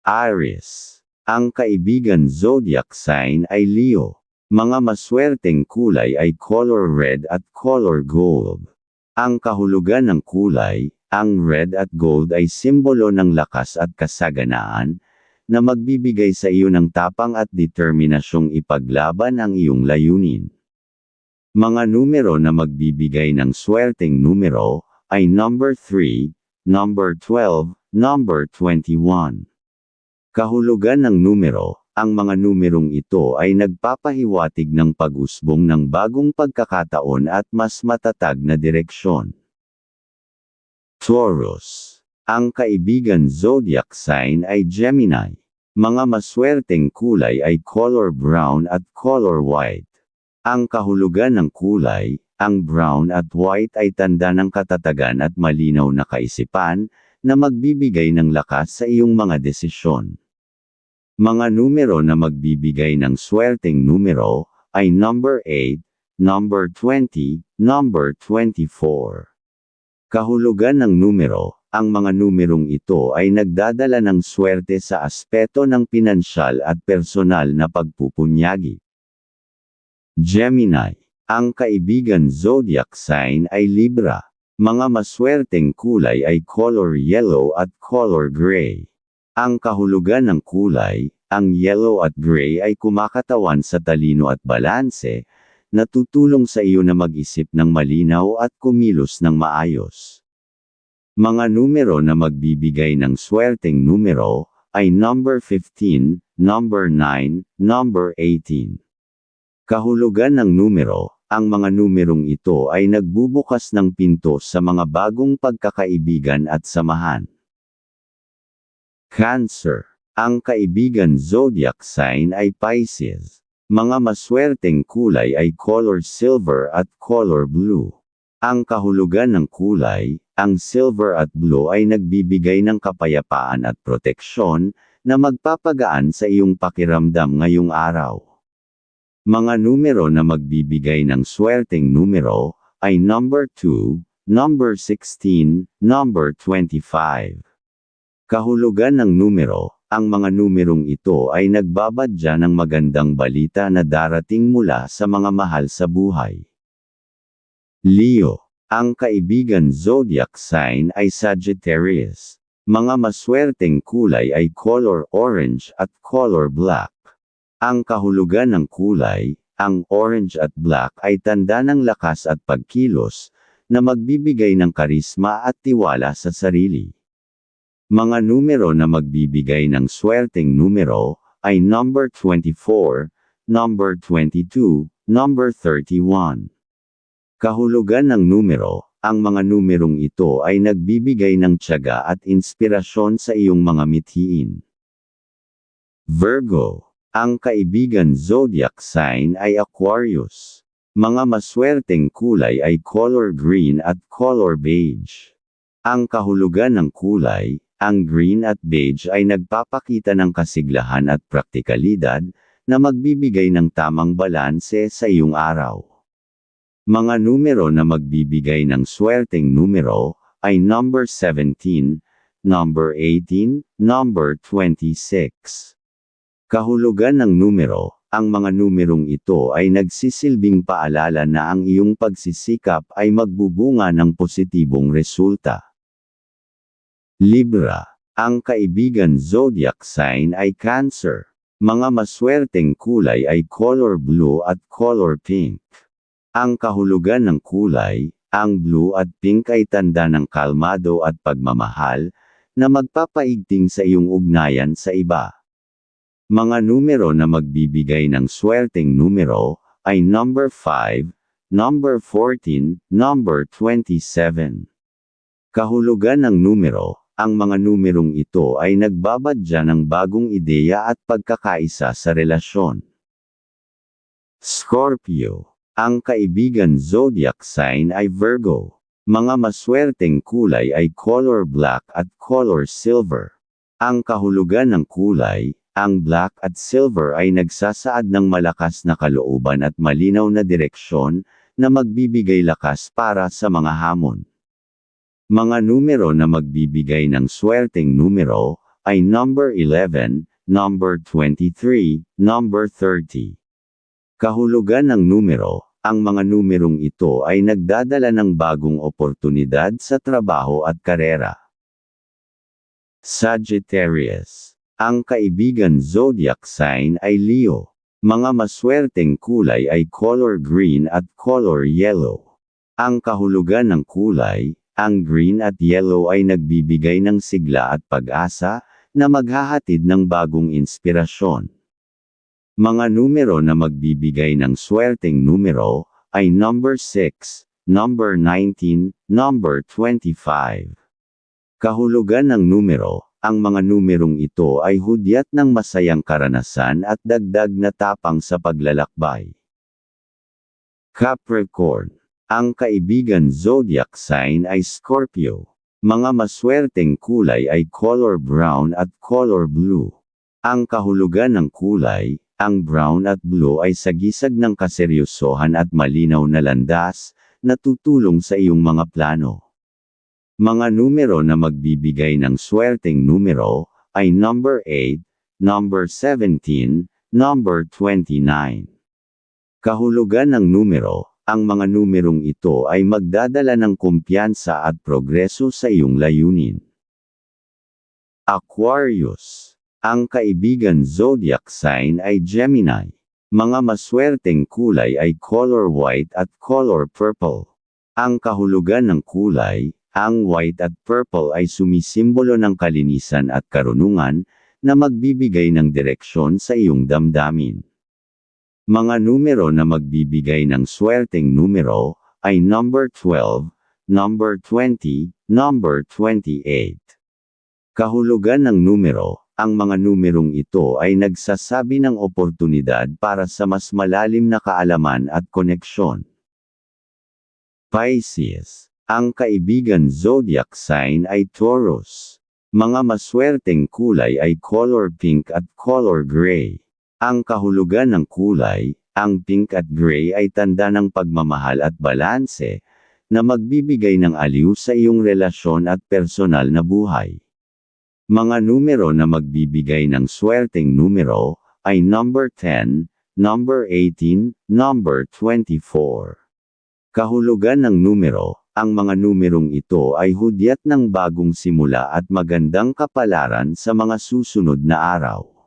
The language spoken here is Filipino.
Aries. Ang kaibigan zodiac sign ay Leo. Mga maswerteng kulay ay color red at color gold. Ang kahulugan ng kulay, ang red at gold ay simbolo ng lakas at kasaganaan, na magbibigay sa iyo ng tapang at determinasyong ipaglaban ang iyong layunin. Mga numero na magbibigay ng swerteng numero, ay number 3, number 12, number 21. Kahulugan ng numero, ang mga numerong ito ay nagpapahiwatig ng pag-usbong ng bagong pagkakataon at mas matatag na direksyon. Taurus. Ang kaibigan zodiac sign ay Gemini. Mga maswerteng kulay ay color brown at color white. Ang kahulugan ng kulay, ang brown at white ay tanda ng katatagan at malinaw na kaisipan, na magbibigay ng lakas sa iyong mga desisyon. Mga numero na magbibigay ng swerteng numero, ay number 8, number 20, number 24. Kahulugan ng numero, ang mga numerong ito ay nagdadala ng swerte sa aspeto ng pinansyal at personal na pagpupunyagi. Gemini. Ang kaibigan zodiac sign ay Libra. Mga maswerteng kulay ay color yellow at color gray. Ang kahulugan ng kulay, ang yellow at gray ay kumakatawan sa talino at balanse, na tutulong sa iyo na mag-isip ng malinaw at kumilos ng maayos. Mga numero na magbibigay ng swerteng numero, ay number 15, number 9, number 18. Kahulugan ng numero, ang mga numerong ito ay nagbubukas ng pinto sa mga bagong pagkakaibigan at samahan. Cancer. Ang kaibigan zodiac sign ay Pisces. Mga maswerteng kulay ay color silver at color blue. Ang kahulugan ng kulay, ang silver at blue ay nagbibigay ng kapayapaan at proteksyon, na magpapagaan sa iyong pakiramdam ngayong araw. Mga numero na magbibigay ng swerteng numero, ay number 2, number 16, number 25. Kahulugan ng numero, ang mga numerong ito ay nagbabadya ng magandang balita na darating mula sa mga mahal sa buhay. Leo. Ang kaibigan zodiac sign ay Sagittarius. Mga maswerteng kulay ay color orange at color black. Ang kahulugan ng kulay, ang orange at black ay tanda ng lakas at pagkilos, na magbibigay ng karisma at tiwala sa sarili. Mga numero na magbibigay ng swerteng numero, ay number 24, number 22, number 31. Kahulugan ng numero, ang mga numerong ito ay nagbibigay ng tiyaga at inspirasyon sa iyong mga mithiin. Virgo. Ang kaibigan zodiac sign ay Aquarius. Mga maswerteng kulay ay color green at color beige. Ang kahulugan ng kulay, ang green at beige ay nagpapakita ng kasiglahan at praktikalidad, na magbibigay ng tamang balanse sa iyong araw. Mga numero na magbibigay ng swerteng numero, ay number 17, number 18, number 26. Kahulugan ng numero, ang mga numerong ito ay nagsisilbing paalala na ang iyong pagsisikap ay magbubunga ng positibong resulta. Libra. Ang kaibigan zodiac sign ay Cancer. Mga maswerteng kulay ay color blue at color pink. Ang kahulugan ng kulay, ang blue at pink ay tanda ng kalmado at pagmamahal, na magpapaigting sa iyong ugnayan sa iba. Mga numero na magbibigay ng swerteng numero, ay number 5, number 14, number 27. Kahulugan ng numero, ang mga numerong ito ay nagbabadya ng bagong ideya at pagkakaisa sa relasyon. Scorpio. Ang kaibigan zodiac sign ay Virgo. Mga maswerteng kulay ay color black at color silver. Ang kahulugan ng kulay, ang black at silver ay nagsasaad ng malakas na kalooban at malinaw na direksyon, na magbibigay lakas para sa mga hamon. Mga numero na magbibigay ng swerteng numero, ay number 11, number 23, number 30. Kahulugan ng numero, ang mga numerong ito ay nagdadala ng bagong oportunidad sa trabaho at karera. Sagittarius. Ang kaibigan zodiac sign ay Leo. Mga maswerteng kulay ay color green at color yellow. Ang kahulugan ng kulay, ang green at yellow ay nagbibigay ng sigla at pag-asa, na maghahatid ng bagong inspirasyon. Mga numero na magbibigay ng swerteng numero, ay number 6, number 19, number 25. Kahulugan ng numero, ang mga numerong ito ay hudyat ng masayang karanasan at dagdag na tapang sa paglalakbay. Capricorn. Ang kaibigan zodiac sign ay Scorpio. Mga maswerteng kulay ay color brown at color blue. Ang kahulugan ng kulay, ang brown at blue ay sagisag ng kaseryosohan at malinaw na landas, na tutulong sa iyong mga plano. Mga numero na magbibigay ng swerteng numero, ay number 8, number 17, number 29. Kahulugan ng numero, ang mga numerong ito ay magdadala ng kumpiyansa at progreso sa iyong layunin. Aquarius. Ang kaibigan zodiac sign ay Gemini. Mga maswerteng kulay ay color white at color purple. Ang kahulugan ng kulay, ang white at purple ay sumisimbolo ng kalinisan at karunungan, na magbibigay ng direksyon sa iyong damdamin. Mga numero na magbibigay ng swerteng numero, ay number 12, number 20, number 28. Kahulugan ng numero, ang mga numerong ito ay nagsasabi ng oportunidad para sa mas malalim na kaalaman at koneksyon. Pisces. Ang kaibigan zodiac sign ay Taurus. Mga maswerteng kulay ay color pink at color gray. Ang kahulugan ng kulay, ang pink at gray ay tanda ng pagmamahal at balanse, na magbibigay ng aliw sa iyong relasyon at personal na buhay. Mga numero na magbibigay ng swerteng numero, ay number 10, number 18, number 24. Kahulugan ng numero, ang mga numerong ito ay hudyat ng bagong simula at magandang kapalaran sa mga susunod na araw.